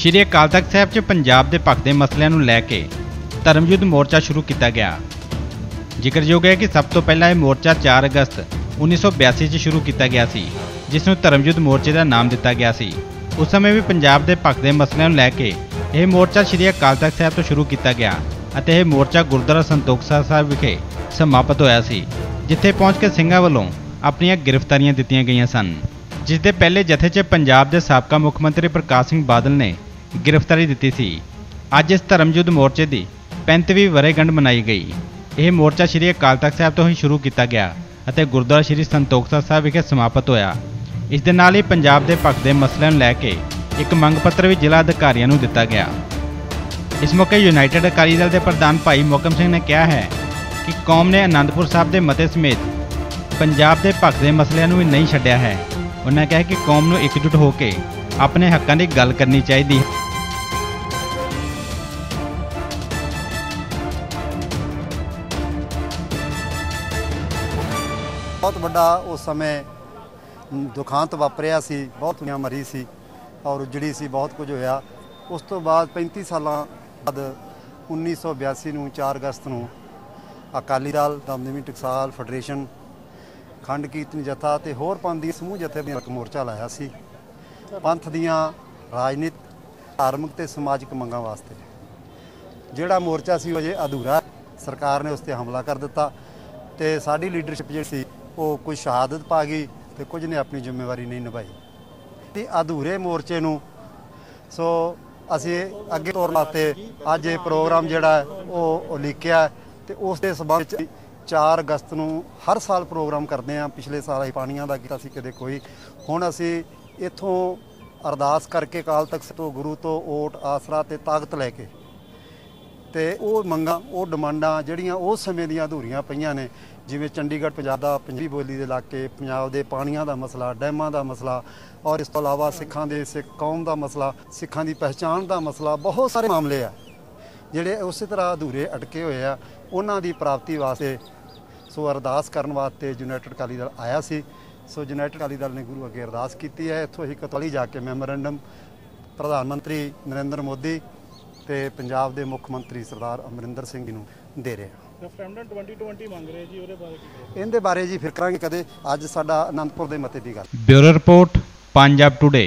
ਸ਼੍ਰੀ ਅਕਾਲ ਤਖਤ ਸਾਹਿਬ 'ਚ ਪੰਜਾਬ ਦੇ ਪੱਖ ਦੇ ਮਸਲਿਆਂ ਨੂੰ ਲੈ ਕੇ ਧਰਮਯੁੱਧ ਮੋਰਚਾ ਸ਼ੁਰੂ ਕੀਤਾ ਗਿਆ। ਜ਼ਿਕਰਯੋਗ ਹੈ ਕਿ ਸਭ ਤੋਂ ਪਹਿਲਾਂ ਇਹ ਮੋਰਚਾ 4 ਅਗਸਤ 1982 'ਚ ਸ਼ੁਰੂ ਕੀਤਾ ਗਿਆ ਸੀ, ਜਿਸ ਨੂੰ ਧਰਮਯੁੱਧ ਮੋਰਚੇ ਦਾ ਨਾਮ ਦਿੱਤਾ ਗਿਆ ਸੀ। ਉਸ ਸਮੇਂ ਵੀ ਪੰਜਾਬ ਦੇ ਪੱਖ ਦੇ ਮਸਲਿਆਂ ਨੂੰ ਲੈ ਕੇ ਇਹ ਮੋਰਚਾ ਸ਼੍ਰੀ ਅਕਾਲ ਤਖਤ ਸਾਹਿਬ ਤੋਂ ਸ਼ੁਰੂ ਕੀਤਾ ਗਿਆ ਅਤੇ ਇਹ ਮੋਰਚਾ ਗੁਰਦੁਆਰਾ ਸੰਤੋਖਸਰ ਸਾਹਿਬ ਵਿਖੇ ਸਮਾਪਤ ਹੋਇਆ ਸੀ, ਜਿੱਥੇ ਪਹੁੰਚ ਕੇ ਸਿੰਘਾਂ ਵੱਲੋਂ ਆਪਣੀਆਂ ਗ੍ਰਿਫਤਾਰੀਆਂ ਦਿੱਤੀਆਂ ਗਈਆਂ ਸਨ। ਜਿਸ ਦੇ ਪਹਿਲੇ ਜਥੇ 'ਚ ਪੰਜਾਬ ਦੇ ਸਾਬਕਾ ਮੁੱਖ ਮੰਤਰੀ ਪ੍ਰਕਾਸ਼ ਸਿੰਘ ਬਾਦਲ ਨੇ ਗ੍ਰਿਫਤਾਰੀ ਦਿੱਤੀ ਸੀ। ਅੱਜ ਇਸ ਧਰਮਯੁੱਧ ਮੋਰਚੇ ਦੀ 35ਵੀਂ ਵਰ੍ਹੇਗੰਢ ਮਨਾਈ ਗਈ। ਇਹ ਮੋਰਚਾ ਸ਼੍ਰੀ ਅਕਾਲ ਤਖਤ ਸਾਹਿਬ ਤੋਂ ਹੀ ਸ਼ੁਰੂ ਕੀਤਾ ਗਿਆ ਅਤੇ ਗੁਰਦੁਆਰਾ ਸ਼੍ਰੀ ਸੰਤੋਖ ਸਾਹਿਬ ਵਿਖੇ ਸਮਾਪਤ ਹੋਇਆ। ਇਸ ਦੇ ਨਾਲ ਹੀ ਪੰਜਾਬ ਦੇ ਪੱਖ ਦੇ ਮਸਲਿਆਂ ਨੂੰ ਲੈ ਕੇ ਇੱਕ ਮੰਗ ਪੱਤਰ ਵੀ ਜ਼ਿਲ੍ਹਾ ਅਧਿਕਾਰੀਆਂ ਨੂੰ ਦਿੱਤਾ ਗਿਆ। ਇਸ ਮੌਕੇ ਯੂਨਾਈਟਿਡ ਅਕਾਲੀ ਦਲ ਦੇ ਪ੍ਰਧਾਨ ਭਾਈ ਮੋਕਮ ਸਿੰਘ ਨੇ ਕਿਹਾ ਹੈ ਕਿ ਕੌਮ ਨੇ ਅਨੰਦਪੁਰ ਸਾਹਿਬ ਦੇ ਮਤੇ ਸਮੇਤ ਪੰਜਾਬ ਦੇ ਪੱਖ ਦੇ ਮਸਲਿਆਂ ਨੂੰ ਵੀ ਨਹੀਂ ਛੱਡਿਆ ਹੈ। ਉਹਨਾਂ ਕਿਹਾ ਕਿ ਕੌਮ ਨੂੰ ਇਕਜੁੱਟ ਹੋ ਕੇ ਆਪਣੇ ਹੱਕਾਂ ਦੀ ਗੱਲ ਕਰਨੀ ਚਾਹੀਦੀ ਹੈ। ਬਹੁਤ ਵੱਡਾ ਉਸ ਸਮੇਂ ਦੁਖਾਂਤ ਵਾਪਰਿਆ ਸੀ, ਬਹੁਤ ਦੁਨੀਆ ਮਰੀ ਸੀ ਔਰ ਉਜੜੀ ਸੀ, ਬਹੁਤ ਕੁਝ ਹੋਇਆ। ਉਸ ਤੋਂ ਬਾਅਦ 35 ਸਾਲਾਂ ਬਾਅਦ 1982 ਨੂੰ 4 ਅਗਸਤ ਨੂੰ ਅਕਾਲੀ ਦਲ, ਦਮਦਮੀ ਟਕਸਾਲ ਫੈਡਰੇਸ਼ਨ, ਖੰਡ ਕੀਰਤਨ ਜਥਾ ਤੇ ਹੋਰ ਪੰਥ ਦੀ ਸਮੂਹ ਜਥੇਬੰਦੀਆਂ ਇੱਕ ਮੋਰਚਾ ਲਾਇਆ ਸੀ। ਪੰਥ ਦੀਆਂ ਰਾਜਨੀਤ, ਧਾਰਮਿਕ ਤੇ ਸਮਾਜਿਕ ਮੰਗਾਂ ਵਾਸਤੇ। ਜਿਹੜਾ ਮੋਰਚਾ ਸੀ ਉਹ ਜੇ ਅਧੂਰਾ ਸਰਕਾਰ ਨੇ ਉਸ ਤੇ ਹਮਲਾ ਕਰ ਦਿੱਤਾ ਤੇ ਸਾਡੀ ਲੀਡਰਸ਼ਿਪ ਜਿਹੜੀ ਸੀ, ਉਹ ਕੁਝ ਸ਼ਹਾਦਤ ਪਾ ਗਈ ਤੇ ਕੁਝ ਨੇ ਆਪਣੀ ਜ਼ਿੰਮੇਵਾਰੀ ਨਹੀਂ ਨਿਭਾਈ। ਤੇ ਅਧੂਰੇ ਮੋਰਚੇ ਨੂੰ, ਸੋ ਅਸੀਂ ਅੱਗੇ ਤੋਰਨ ਵਾਸਤੇ ਅੱਜ ਇਹ ਪ੍ਰੋਗਰਾਮ ਜਿਹੜਾ ਉਹ ਉਲੀਕਿਆ ਲਿਖਿਆ ਤੇ ਉਸ ਦੇ ਸਬੰਧ ਵਿੱਚ 4 ਅਗਸਤ ਨੂੰ ਹਰ ਸਾਲ ਪ੍ਰੋਗਰਾਮ ਕਰਦੇ ਹਾਂ। ਪਿਛਲੇ ਸਾਲ ਅਸੀਂ ਪਾਣੀਆਂ ਦਾ ਕੀਤਾ ਸੀ, ਕਦੇ ਕੋਈ। ਹੁਣ ਅਸੀਂ ਇੱਥੋਂ ਅਰਦਾਸ ਕਰਕੇ ਕਾਲ ਤਖਤ ਤੋਂ ਗੁਰੂ ਤੋਂ ਓਟ, ਆਸਰਾ ਤੇ ਤਾਕਤ ਲੈ ਕੇ ਤੇ ਉਹ ਮੰਗਾਂ, ਉਹ ਡਿਮਾਂਡਾਂ ਜਿਹੜੀਆਂ ਉਸ ਸਮੇਂ ਦੀਆਂ ਅਧੂਰੀਆਂ ਪਈਆਂ ਨੇ, ਜਿਵੇਂ ਚੰਡੀਗੜ੍ਹ ਪੰਜਾਬ ਦਾ ਪੰਜਾਬੀ ਬੋਲੀ ਦੇ ਇਲਾਕੇ, ਪੰਜਾਬ ਦੇ ਪਾਣੀਆਂ ਦਾ ਮਸਲਾ, ਡੈਮਾਂ ਦਾ ਮਸਲਾ ਔਰ ਇਸ ਤੋਂ ਇਲਾਵਾ ਸਿੱਖਾਂ ਦੇ, ਸਿੱਖ ਕੌਮ ਦਾ ਮਸਲਾ, ਸਿੱਖਾਂ ਦੀ ਪਹਿਚਾਣ ਦਾ ਮਸਲਾ, ਬਹੁਤ ਸਾਰੇ ਮਾਮਲੇ ਆ, ਜਿਹੜੇ ਉਸੇ ਤਰ੍ਹਾਂ ਅਧੂਰੇ ਅਟਕੇ ਹੋਏ ਆ। ਉਹਨਾਂ ਦੀ ਪ੍ਰਾਪਤੀ ਵਾਸਤੇ ਸੋ ਅਰਦਾਸ ਕਰਨ ਵਾਸਤੇ ਯੂਨਾਈਟਿਡ ਅਕਾਲੀ ਦਲ ਆਇਆ ਸੀ। ਸੋ ਯੂਨਾਈਟਿਡ ਅਕਾਲੀ ਦਲ ਨੇ ਗੁਰੂ ਅੱਗੇ ਅਰਦਾਸ ਕੀਤੀ ਹੈ। ਇੱਥੋਂ ਹੀ ਕਤਵਾਲੀ ਜਾ ਕੇ ਮੈਮੋਰੈਂਡਮ ਪ੍ਰਧਾਨ ਮੰਤਰੀ ਨਰਿੰਦਰ ਮੋਦੀ ਤੇ ਪੰਜਾਬ ਦੇ ਮੁੱਖ ਮੰਤਰੀ ਸਰਦਾਰ ਅਮਰਿੰਦਰ ਸਿੰਘ ਜੀ ਨੂੰ ਦੇ ਰਹੇ ਹਾਂ। ਰੈਫਰੈਂਡਮ 2020 ਮੰਗ ਰਹੇ ਜੀ ਉਹਦੇ ਬਾਰੇ ਕੀ ਇਹਦੇ ਬਾਰੇ ਜੀ ਫਿਰ ਕਰਾਂਗੇ ਕਦੇ। ਅੱਜ ਸਾਡਾ ਆਨੰਦਪੁਰ ਦੇ ਮਤੇ ਦੀ ਗੱਲ। Bureau report Punjab today.